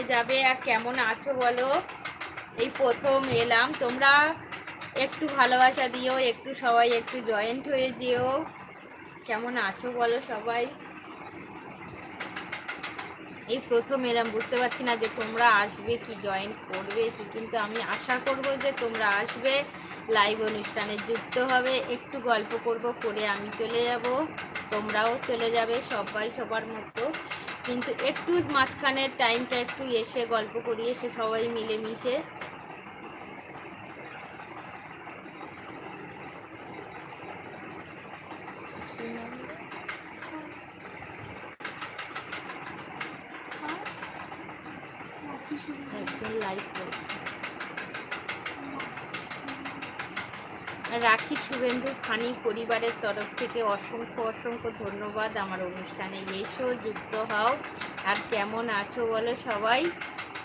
হয়ে যাবে আর কেমন আছো বলো? এই প্রথম এলাম। তোমরা একটু ভালোবাসা দিও, একটু সবাই একটু জয়েন্ট হয়ে যেও। কেমন আছো বলো সবাই? এই প্রথম এলাম, বুঝতে পারছি না যে তোমরা আসবে কি জয়েন করবে কি, কিন্তু আমি আশা করব যে তোমরা আসবে। লাইভ অনুষ্ঠানে যুক্ত হবে। একটু গল্প করব, করে আমি চলে যাব। তোমরাও চলে যাবে, সবাই সবার মতো। কিন্তু একটু মাঝখানের টাইমটা একটু এসে গল্প করি এসে সবাই মিলেমিশে। একজন লাইভ করছে। রাখি শুভেন্দু ফানি পরিবারের তরফ থেকে অসংখ্য অসংখ্য ধন্যবাদ আমার অনুষ্ঠানে এসো, যুক্ত হও। আর কেমন আছো বলো সবাই?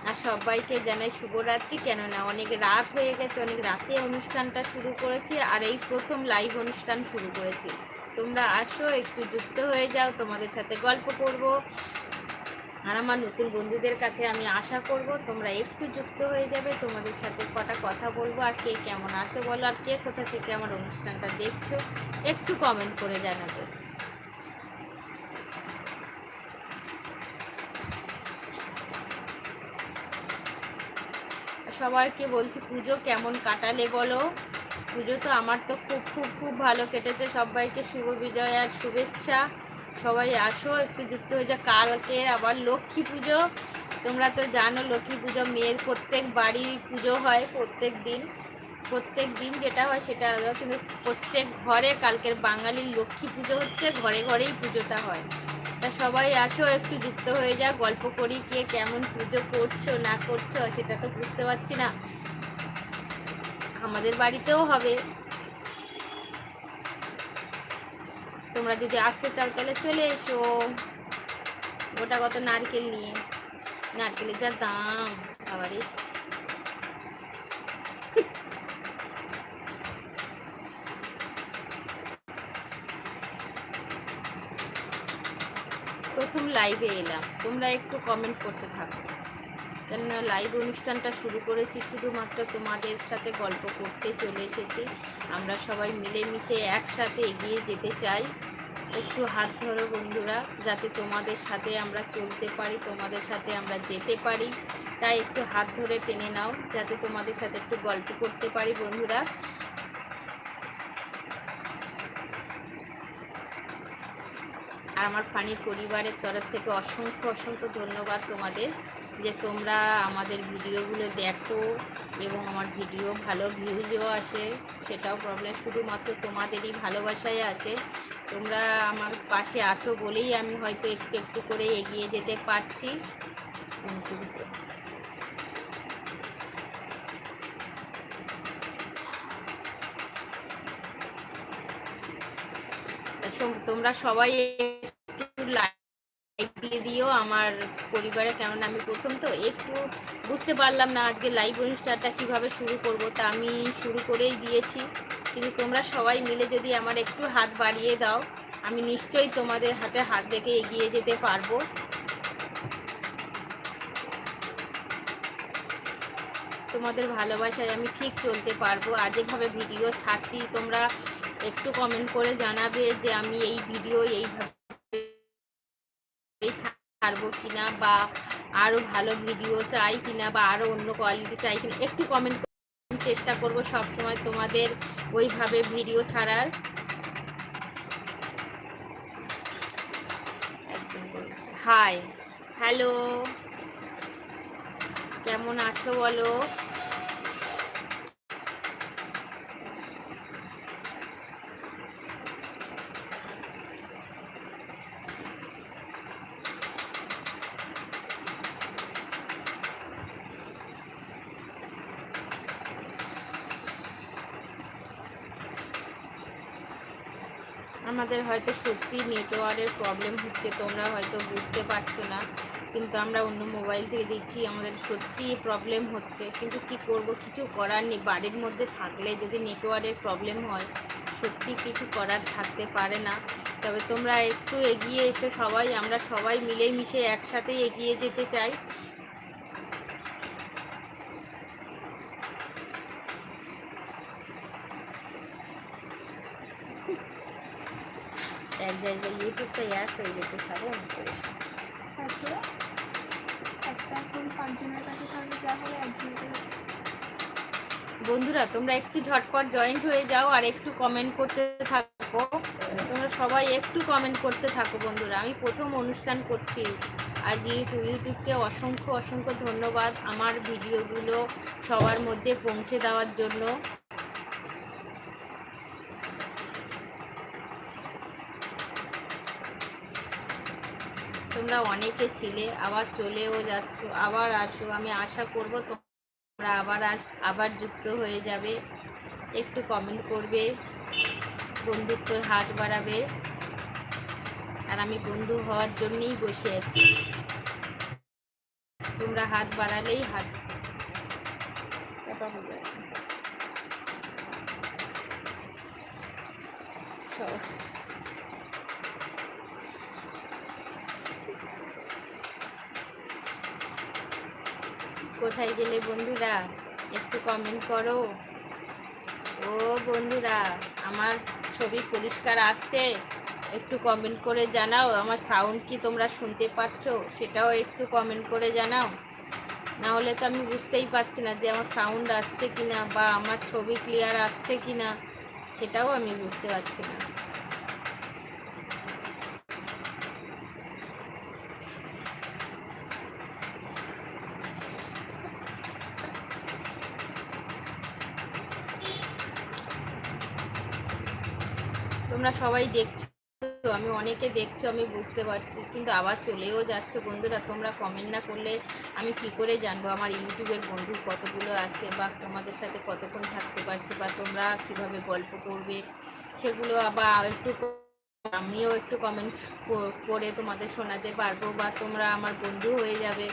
আর সবাইকে জানাই শুভরাত্রি। কেননা অনেক রাত হয়ে গেছে, অনেক রাতে অনুষ্ঠানটা শুরু করেছি আর এই প্রথম লাইভ অনুষ্ঠান শুরু করেছি। তোমরা আসো, একটু যুক্ত হয়ে যাও, তোমাদের সাথে গল্প করব। আর আমার নতুন বন্ধুদের কাছে আমি আশা করব তোমরা একটু যুক্ত হয়ে যাবে, তোমাদের সাথে কটা কথা বলব আর কে কেমন আছো বলো আর কে কোথা থেকে আমার অনুষ্ঠানটা দেখছ, একটু কমেন্ট করে জানাবে। সবাইকে বলছি পুজো কেমন কাটালে বলো? পুজো তো আমার তো খুব খুব খুব ভালো কেটেছে। সবাইকে শুভ বিজয় আর শুভেচ্ছা। সবাই আসো, একটু যুক্ত হয়ে যা কালকে আবার লক্ষ্মী পুজো। তোমরা তো জানো, লক্ষ্মী পুজো মেয়ের প্রত্যেক বাড়ি পুজো হয় প্রত্যেক দিন। প্রত্যেক দিন যেটা হয় সেটা আলাদা। কিন্তু প্রত্যেক ঘরে কালকের বাঙালির লক্ষ্মী পুজো হচ্ছে, ঘরে ঘরেই পুজোটা হয়। তা সবাই আসো, একটু যুক্ত হয়ে যা গল্প করি কে কেমন পুজো করছ, না করছ, সেটা তো বুঝতে পারছি না। আমাদের বাড়িতেও হবে। তোমরা যদি আসতে চাও, তাহলে চলে এসো। গোটা কত নারকেল নিয়ে। নারকেলের যা দাম আবারই প্রথম লাইভে এলাম। তোমরা একটু কমেন্ট করতে থাকো। কেননা লাইভ অনুষ্ঠানটা শুরু করেছি, শুধুমাত্র তোমাদের সাথে গল্প করতে চলে এসেছি। আমরা সবাই মিলেমিশে একসাথে এগিয়ে যেতে চাই। একটু হাত ধরো বন্ধুরা, যাতে তোমাদের সাথে আমরা চলতে পারি, তোমাদের সাথে আমরা যেতে পারি। তাই একটু হাত ধরে টেনে নাও, যাতে তোমাদের সাথে একটু গল্প করতে পারি বন্ধুরা। আর আমার ফানি পরিবারের তরফ থেকে অসংখ্য অসংখ্য ধন্যবাদ তোমাদের। যে তোমরা আমাদের ভিডিওগুলো দেখো এবং আমার ভিডিও ভালো ভিউজও আসে, সেটাও প্রবলেম শুধুমাত্র তোমাদেরই ভালোবাসায় আসে। তোমরা আমার পাশে আছো বলেই আমি হয়তো একটু একটু করে এগিয়ে যেতে পারছি। তোমরা সবাই একটু লাইক দিও আমার পরিবারে, কেননা আমি প্রথম তো একটু বুঝতে পারলাম না আজকে লাইভ অনুষ্ঠানটা কীভাবে শুরু করব, তা আমি শুরু করেই দিয়েছি। কিন্তু তোমরা সবাই মিলে যদি আমার একটু হাত বাড়িয়ে দাও, আমি নিশ্চয়ই তোমাদের হাতে হাত রেখে এগিয়ে যেতে পারব। তোমাদের ভালোবাসায় আমি ঠিক চলতে পারব। আর যেভাবে ভিডিও ছাড়ছি, তোমরা একটু কমেন্ট করে জানাবে যে আমি এই ভিডিও এইভাবে ছাড়বো কিনা বা আরও ভালো ভিডিও চাই কি না বা আরও অন্য কোয়ালিটি চাই কিনা, একটু কমেন্ট চেষ্টা করব সব সময় তোমাদের ওইভাবে ভিডিও ছাড়ার। হাই হ্যালো কেমন আছো বলো? আমাদের হয়তো সত্যি নেটওয়ার্কের প্রবলেম হচ্ছে, তোমরা হয়তো বুঝতে পারছ না। কিন্তু আমরা অন্য মোবাইল থেকে দিচ্ছি আমাদের সত্যি প্রবলেম হচ্ছে। কিন্তু কি করব? কিছু করার নেই। বাড়ির মধ্যে থাকলে যদি নেটওয়ার্কের প্রবলেম হয়, সত্যি কিছু করার থাকতে পারে না। তবে তোমরা একটু এগিয়ে এসো সবাই। আমরা সবাই মিলেমিশে একসাথে এগিয়ে যেতে চাই যায় যে ইউটিউবটা এক হয়ে যেতে পারে আমি করেছি হয়তো একটা এখন পাঁচজনের কাছে থাকলে যা হবে একজনের কাছে। বন্ধুরা তোমরা একটু ঝটপট জয়েন্ট হয়ে যাও আর একটু কমেন্ট করতে থাকো। তোমরা সবাই একটু কমেন্ট করতে থাকো বন্ধুরা। আমি প্রথম অনুষ্ঠান করছি। আজ ইউটিউব ইউটিউবকে অসংখ্য অসংখ্য ধন্যবাদ আমার ভিডিওগুলো সবার মধ্যে পৌঁছে দেওয়ার জন্য। তোমরা অনেকে ছিলে, আবার চলেও যাচ্ছ, আবার আসো, আমি আশা করব তোমরা আবার আস, আবার যুক্ত হয়ে যাবে। একটু কমেন্ট করবে, বন্ধুত্বর হাত বাড়াবে। আর আমি বন্ধু হওয়ার জন্যই বসে আছি। তোমরা হাত বাড়ালেই হাত হয়ে যাচ্ছে সব কোথায় গেলে বন্ধুরা? একটু কমেন্ট করো। ও বন্ধুরা, আমার ছবি পরিষ্কার আসছে। একটু কমেন্ট করে জানাও, আমার সাউন্ড কি তোমরা শুনতে পাচ্ছ? সেটাও একটু কমেন্ট করে জানাও। না হলে তো আমি বুঝতেই পারছি না যে আমার সাউন্ড আসছে কি না বা আমার ছবি ক্লিয়ার আসছে কি না সেটাও আমি বুঝতে পারছি না। তোমরা সবাই দেখছ, আমি অনেকে দেখছ, আমি বুঝতে পারছি, কিন্তু আবার চলেও যাচ্ছে। বন্ধুরা, তোমরা কমেন্ট না করলে আমি কি করে জানব? আমার ইউটিউবের বন্ধু কতগুলো আছে বা তোমাদের সাথে কতক্ষণ থাকতে পারছি বা তোমরা কীভাবে গল্প করবে? সেগুলো আবার একটু আমিও একটু কমেন্ট করে তোমাদের শোনাতে পারব বা তোমরা আমার বন্ধু হয়ে যাবে।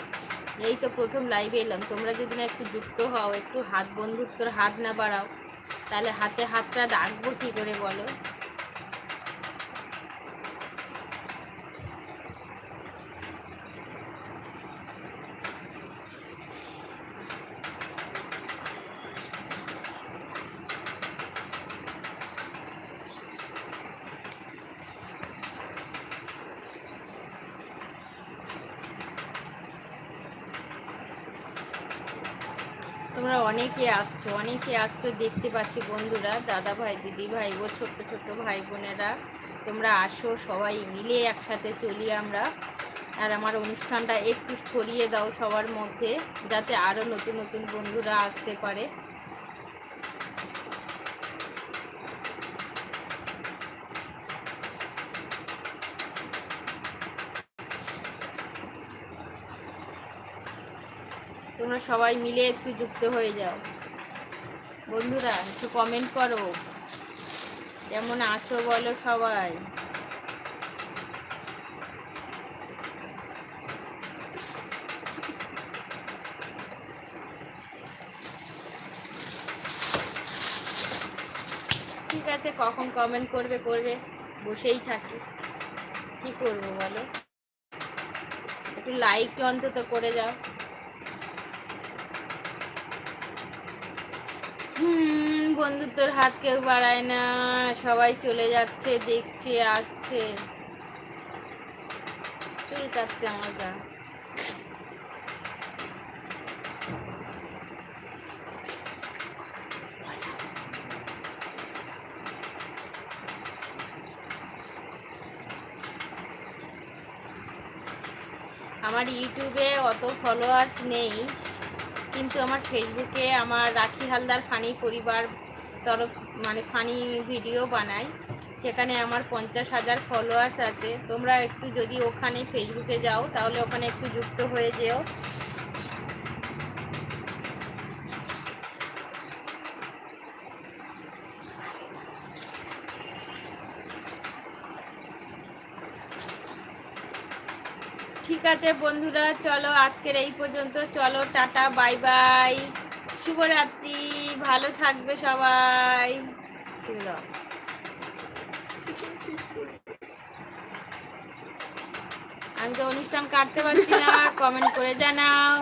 এই তো প্রথম লাইভে এলাম। তোমরা যদি না একটু যুক্ত হও, একটু হাত বন্ধুত্বর হাত না বাড়াও, তাহলে হাতে হাতটা ডাকবো কী করে বলো? তোমরা অনেকে আসছো অনেকে আসছো, দেখতে পাচ্ছি বন্ধুরা, দাদা ভাই, দিদি ভাই, ও ছোট্ট ছোট্ট ভাই বোনেরা। তোমরা আসো, সবাই মিলে একসাথে চলি আমরা। আর আমার অনুষ্ঠানটা একটু ছড়িয়ে দাও সবার মধ্যে, যাতে আরও নতুন নতুন বন্ধুরা আসতে পারে। তোমরা সবাই মিলে একটু যুক্ত হয়ে যাও। বন্ধুরা, একটু কমেন্ট করো। কেমন আছো বলো সবাই? ঠিক আছে, কখন কমেন্ট করবে করবে, বসেই থাকি। কি করব বলো? একটু লাইক অন্তত করে যাও। বন্ধুত্বর হাত কেউ বাড়ায় না। সবাই চলে যাচ্ছে, দেখছে, আসছে। চুল কাটছে আমার গা। আমার ইউটিউবে অত ফলোয়ার্স নেই। কিন্তু আমার ফেসবুকে আমার রাখি হালদার ফানি পরিবার তরফ মানে ফানি ভিডিও বানাই সেখানে আমার পঞ্চাশ হাজার ফলোয়ার্স আছে। তোমরা একটু যদি ওখানে ফেসবুকে যাও, তাহলে ওখানে একটু যুক্ত হয়ে যেও। ঠিক আছে বন্ধুরা, চলো আজকের এই পর্যন্ত। চলো, টাটা, বাই বাই। শুভরাত্রি, ভালো থাকবে সবাই। আমি তো অনুষ্ঠান কাটতে পারছি না কমেন্ট করে জানাও।